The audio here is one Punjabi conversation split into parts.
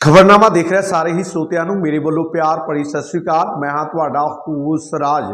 ਖਬਰਨਾਮਾ ਦੇਖ ਰਿਹਾ ਸਾਰੇ ਹੀ ਸਰੋਤਿਆਂ ਨੂੰ। ਮੇਰੇ ਵੱਲੋਂ ਪਿਆਰ ਭਰੀ ਸਤਿ ਸ੍ਰੀ ਅਕਾਲ। ਮੈਂ ਹਾਂ ਤੁਹਾਡਾ ਹੂਸ ਰਾਜ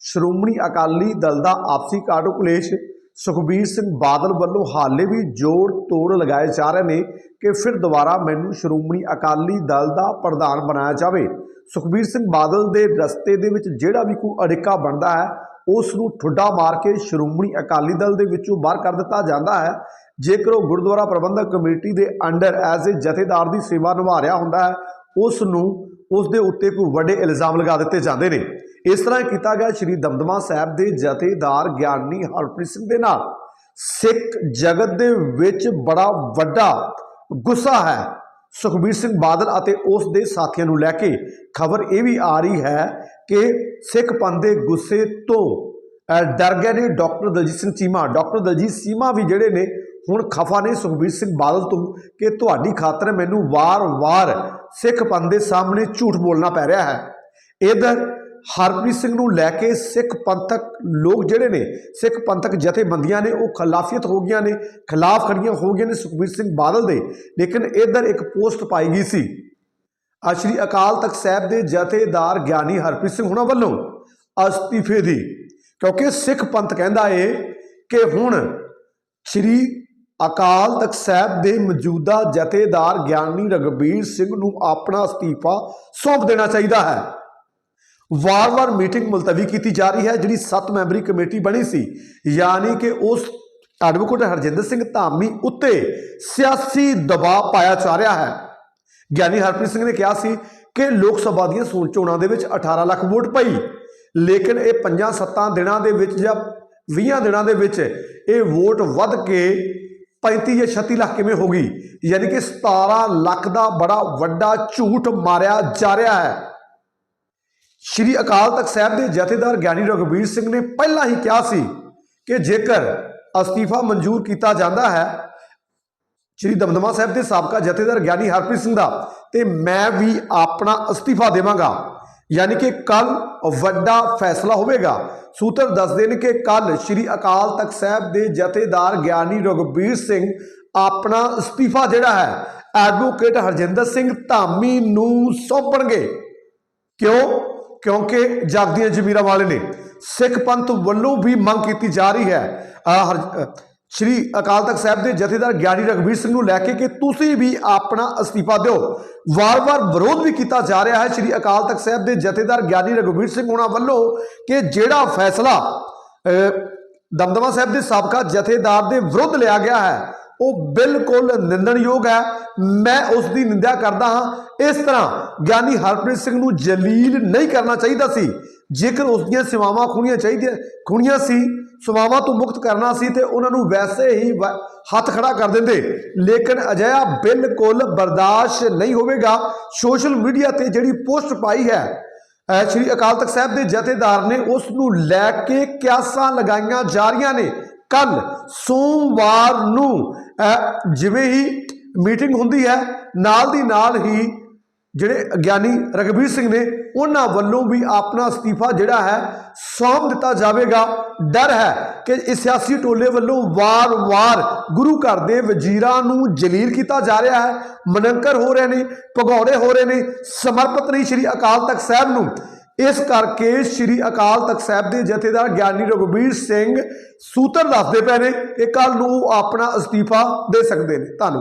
ਸ਼੍ਰੋਮਣੀ ਅਕਾਲੀ ਦਲ ਦਾ ਆਪਸੀ ਕਾਟੋ ਕਲੇਸ਼। ਸੁਖਬੀਰ ਸਿੰਘ ਬਾਦਲ ਵੱਲੋਂ ਹਾਲੇ ਵੀ ਜੋੜ ਤੋੜ ਲਗਾਏ ਜਾ ਰਹੇ ਨੇ ਕਿ ਫਿਰ ਦੁਬਾਰਾ ਮੈਨੂੰ ਸ਼੍ਰੋਮਣੀ ਅਕਾਲੀ ਦਲ ਦਾ ਪ੍ਰਧਾਨ ਬਣਾਇਆ ਜਾਵੇ। ਸੁਖਬੀਰ ਸਿੰਘ ਬਾਦਲ ਦੇ ਰਸਤੇ ਦੇ ਵਿੱਚ ਜਿਹੜਾ ਵੀ ਕੋਈ ਅੜਿੱਕਾ ਬਣਦਾ ਹੈ ਉਸ ਨੂੰ ਠੁੱਡਾ ਮਾਰ ਕੇ ਸ਼੍ਰੋਮਣੀ ਅਕਾਲੀ ਦਲ ਦੇ ਵਿੱਚੋਂ ਬਾਹਰ ਕਰ ਦਿੱਤਾ ਜਾਂਦਾ ਹੈ। ਜੇਕਰ ਉਹ ਗੁਰਦੁਆਰਾ ਪ੍ਰਬੰਧਕ ਕਮੇਟੀ ਦੇ ਅੰਡਰ ਐਜ਼ ਅ ਜਥੇਦਾਰ ਦੀ ਸੇਵਾ ਨਿਭਾ ਰਿਹਾ ਹੁੰਦਾ ਹੈ ਉਸ ਨੂੰ ਉਸ ਦੇ ਉੱਤੇ ਕੋਈ ਵੱਡੇ ਇਲਜ਼ਾਮ ਲਗਾ ਦਿੱਤੇ ਜਾਂਦੇ ਨੇ। ਇਸ ਤਰ੍ਹਾਂ ਕੀਤਾ ਗਿਆ ਸ਼੍ਰੀ ਦਮਦਮਾ ਸਾਹਿਬ ਦੇ ਜਥੇਦਾਰ ਗਿਆਨੀ ਹਰਪ੍ਰੀਤ ਸਿੰਘ ਦੇ ਨਾਲ। ਸਿੱਖ ਜਗਤ ਦੇ ਵਿੱਚ ਬੜਾ ਵੱਡਾ ਗੁੱਸਾ ਹੈ। ਸੁਖਬੀਰ ਸਿੰਘ ਬਾਦਲ ਅਤੇ ਉਸ ਦੇ ਸਾਥੀਆਂ ਨੂੰ ਲੈ ਕੇ ਖਬਰ ਇਹ ਵੀ ਆ ਰਹੀ ਹੈ ਕਿ ਸਿੱਖ ਪੰਥ ਦੇ ਗੁੱਸੇ ਤੋਂ ਅਹ, ਡਰ ਗਏ ਨੇ ਡਾਕਟਰ ਦਲਜੀਤ ਸਿੰਘ ਚੀਮਾ। ਡਾਕਟਰ ਦਲਜੀਤ ਚੀਮਾ ਵੀ ਜਿਹੜੇ ਨੇ ਹੁਣ ਖਫਾ ਨੇ ਸੁਖਬੀਰ ਸਿੰਘ ਬਾਦਲ ਤੋਂ ਕਿ ਤੁਹਾਡੀ ਖਾਤਰ ਮੈਨੂੰ ਵਾਰ-ਵਾਰ ਸਿੱਖ ਪੰਥ ਦੇ ਸਾਹਮਣੇ ਝੂਠ ਬੋਲਣਾ ਪੈ ਰਿਹਾ ਹੈ। ਇਧਰ ਹਰਪ੍ਰੀਤ ਸਿੰਘ ਨੂੰ ਲੈ ਕੇ ਸਿੱਖ ਪੰਥਕ ਲੋਕ ਜਿਹੜੇ ਨੇ ਸਿੱਖ ਪੰਥਕ ਜਥੇਬੰਦੀਆਂ ਨੇ ਉਹ ਖਿਲਾਫੀਅਤ ਹੋ ਗਈਆਂ ਨੇ ਖਿਲਾਫ ਖੜੀਆਂ ਹੋ ਗਈਆਂ ਨੇ ਸੁਖਬੀਰ ਸਿੰਘ ਬਾਦਲ ਦੇ। ਲੇਕਿਨ ਇਧਰ ਇੱਕ ਪੋਸਟ ਪਾਈ ਗਈ ਸੀ। ਆ ਸ਼੍ਰੀ ਅਕਾਲ ਤਖਤ ਸਾਹਿਬ ਦੇ ਜਥੇਦਾਰ ਗਿਆਨੀ ਹਰਪ੍ਰੀਤ ਸਿੰਘ ਹੁਣਾਂ ਵੱਲੋਂ ਅਸਤੀਫੇ ਦੀ। ਕਿਉਂਕਿ ਸਿੱਖ ਪੰਥ ਕਹਿੰਦਾ ਏ ਕਿ ਹੁਣ ਸ਼੍ਰੀ ਅਕਾਲ ਤਖਤ ਸਾਹਿਬ ਦੇ ਮੌਜੂਦਾ ਜਥੇਦਾਰ ਗਿਆਨੀ ਰਗਬੀਰ ਸਿੰਘ ਨੂੰ ਆਪਣਾ ਅਸਤੀਫਾ ਸੌਂਪ ਦੇਣਾ ਚਾਹੀਦਾ ਹੈ। ਵਾਰ-ਵਾਰ ਮੀਟਿੰਗ ਮੁਲਤਵੀ ਕੀਤੀ ਜਾ ਰਹੀ ਹੈ, ਜਿਹੜੀ 7 ਮੈਂਬਰੀ ਕਮੇਟੀ ਬਣੀ ਸੀ। ਯਾਨੀ ਕਿ ਉਸ ਐਡਵੋਕੇਟ ਹਰਜਿੰਦਰ ਸਿੰਘ ਧਾਮੀ ਉੱਤੇ ਸਿਆਸੀ ਦਬਾਅ ਪਾਇਆ ਜਾ ਰਿਹਾ ਹੈ। ਗਿਆਨੀ ਹਰਪ੍ਰੀਤ ਸਿੰਘ ਨੇ ਕਿਹਾ ਸੀ ਕਿ ਲੋਕ ਸਭਾ ਦੀਆਂ ਸੋਚ ਚੋਣਾਂ ਦੇ ਵਿੱਚ 18 ਲੱਖ ਵੋਟ ਪਈ। ਲੇਕਿਨ ਇਹ 5-7 ਦਿਨਾਂ ਦੇ ਵਿੱਚ ਜਾਂ 20 ਦਿਨਾਂ ਦੇ ਵਿੱਚ ਇਹ ਵੋਟ ਵੱਧ ਕੇ 35 ਜਾਂ 36 ਲੱਖ ਕਿਵੇਂ ਹੋ ਗਈ? ਯਾਨੀ ਕਿ 17 ਲੱਖ ਦਾ ਬੜਾ ਵੱਡਾ ਝੂਠ ਮਾਰਿਆ ਜਾ ਰਿਹਾ ਹੈ। ਸ਼੍ਰੀ ਅਕਾਲ ਤਖਤ ਸਾਹਿਬ ਦੇ ਜਥੇਦਾਰ ਗਿਆਨੀ ਰਘਬੀਰ ਸਿੰਘ ਨੇ ਪਹਿਲਾਂ ਹੀ ਕਿਹਾ ਸੀ ਕਿ ਜੇਕਰ ਅਸਤੀਫਾ ਮਨਜ਼ੂਰ ਕੀਤਾ ਜਾਂਦਾ ਹੈ, ਸ਼੍ਰੀ ਦਮਦਮਾ ਸਾਹਿਬ ਦੇ ਸਾਬਕਾ ਜਥੇਦਾਰ ਗਿਆਨੀ ਹਰਪ੍ਰੀਤ ਸਿੰਘ ਦਾ, ਤੇ ਮੈਂ ਵੀ ਆਪਣਾ ਅਸਤੀਫਾ ਦੇਵਾਂਗਾ। ਯਾਨੀ ਕਿ ਕੱਲ ਵੱਡਾ ਫੈਸਲਾ ਹੋਵੇਗਾ। ਸੂਤਰ ਦੱਸਦੇ ਨੇ ਕਿ ਕੱਲ ਸ਼੍ਰੀ ਅਕਾਲ ਤਖਤ ਸਾਹਿਬ ਦੇ ਜਥੇਦਾਰ ਗਿਆਨੀ ਰਘਬੀਰ ਸਿੰਘ ਆਪਣਾ ਅਸਤੀਫਾ ਜਿਹੜਾ ਹੈ ਐਡਵੋਕੇਟ ਹਰਜਿੰਦਰ ਸਿੰਘ ਧਾਮੀ ਨੂੰ ਸੌਂਪਣਗੇ। ਕਿਉਂ? ਕਿਉਂਕਿ ਜਗਦੀਆਂ ਜ਼ਮੀਰਾਂ ਵਾਲੇ ਨੇ ਸਿੱਖ ਪੰਥ ਵੱਲੋਂ ਵੀ ਮੰਗ ਕੀਤੀ ਜਾ ਰਹੀ ਹੈ। ਸ਼੍ਰੀ ਅਕਾਲ ਤਖਤ ਸਾਹਿਬ ਦੇ ਜਥੇਦਾਰ ਗਿਆਨੀ ਰਘਬੀਰ ਸਿੰਘ ਨੂੰ ਲੈ ਕੇ ਕਿ ਤੁਸੀਂ ਵੀ ਆਪਣਾ ਅਸਤੀਫਾ ਦਿਓ। ਵਾਰ-ਵਾਰ ਵਿਰੋਧ ਵੀ ਕੀਤਾ ਜਾ ਰਿਹਾ ਹੈ ਸ਼੍ਰੀ ਅਕਾਲ ਤਖਤ ਸਾਹਿਬ ਦੇ ਜਥੇਦਾਰ ਗਿਆਨੀ ਰਘਬੀਰ ਸਿੰਘ ਉਹਨਾਂ ਵੱਲੋਂ ਕਿ ਜਿਹੜਾ ਫੈਸਲਾ ਦਮਦਮਾ ਸਾਹਿਬ ਦੇ ਸਾਬਕਾ ਜਥੇਦਾਰ ਦੇ ਵਿਰੁੱਧ ਲਿਆ ਗਿਆ ਹੈ, ਉਹ ਬਿਲਕੁਲ ਨਿੰਦਣਯੋਗ ਹੈ। ਮੈਂ ਉਸ ਦੀ ਨਿੰਦਿਆ ਕਰਦਾ ਹਾਂ। ਇਸ ਤਰ੍ਹਾਂ ਗਿਆਨੀ ਹਰਪ੍ਰੀਤ ਸਿੰਘ ਨੂੰ ਜਲੀਲ ਨਹੀਂ ਕਰਨਾ ਚਾਹੀਦਾ ਸੀ। ਜੇਕਰ ਉਸ ਦੀਆਂ ਸੇਵਾਵਾਂ ਖੁਣੀਆਂ ਚਾਹੀਦੀਆਂ, ਖੁਣੀਆਂ ਸੀ, ਸੇਵਾਵਾਂ ਤੋਂ ਮੁਕਤ ਕਰਨਾ ਸੀ ਤੇ ਉਹਨਾਂ ਨੂੰ ਵੈਸੇ ਹੀ ਵ- ਹੱਥ ਖੜਾ ਕਰ ਦਿੰਦੇ। ਲੇਕਿਨ ਅਜਿਹਾ ਬਿਲਕੁਲ ਬਰਦਾਸ਼ਤ ਨਹੀਂ ਹੋਵੇਗਾ। ਸੋਸ਼ਲ ਮੀਡੀਆ ਤੇ ਜਿਹੜੀ ਪੋਸਟ ਪਾਈ ਹੈ ਸ਼੍ਰੀ ਅਕਾਲ ਤਖਤ ਸਾਹਿਬ ਦੇ ਜਥੇਦਾਰ ਨੇ, ਉਸ ਨੂੰ ਲੈ ਕੇ ਕਿਆਸਾਂ ਲਗਾਈਆਂ ਜਾ ਰਹੀਆਂ ਨੇ। ਕੱਲ ਸੋਮਵਾਰ ਨੂੰ ਜਿਵੇਂ ਹੀ ਮੀਟਿੰਗ ਹੁੰਦੀ ਹੈ, ਨਾਲ ਦੀ ਨਾਲ ਹੀ ਜਿਹੜੇ ਗਿਆਨੀ ਰਗਵੀਰ ਸਿੰਘ ਨੇ ਉਹਨਾਂ ਵੱਲੋਂ ਵੀ ਆਪਣਾ ਅਸਤੀਫਾ ਜਿਹੜਾ ਹੈ ਸੌਂਪ ਦਿੱਤਾ ਜਾਵੇਗਾ। ਡਰ ਹੈ ਕਿ ਇਸ ਸਿਆਸੀ ਟੋਲੇ ਵੱਲੋਂ ਵਾਰ-ਵਾਰ ਗੁਰੂ ਘਰ ਦੇ ਵਜ਼ੀਰਾਂ ਨੂੰ ਜਲੀਲ ਕੀਤਾ ਜਾ ਰਿਹਾ ਹੈ। ਮਨੰਕਰ ਹੋ ਰਹੇ ਨੇ, ਭਗੌੜੇ ਹੋ ਰਹੇ ਨੇ, ਸਮਰਪਿਤ ਨਹੀਂ ਸ਼੍ਰੀ ਅਕਾਲ ਤਖਤ ਸਾਹਿਬ ਨੂੰ। ਇਸ ਕਰਕੇ ਸ਼੍ਰੀ ਅਕਾਲ ਤਖਤ ਸਾਹਿਬ ਦੇ ਜਥੇਦਾਰ ਗਿਆਨੀ ਰਘੁਬੀਰ ਸਿੰਘ ਸੂਤਰ ਦੱਸਦੇ ਪਏ ਨੇ ਕਿ ਕੱਲ ਨੂੰ ਆਪਣਾ ਅਸਤੀਫਾ ਦੇ ਸਕਦੇ ਨੇ। ਧੰਨਵਾਦ।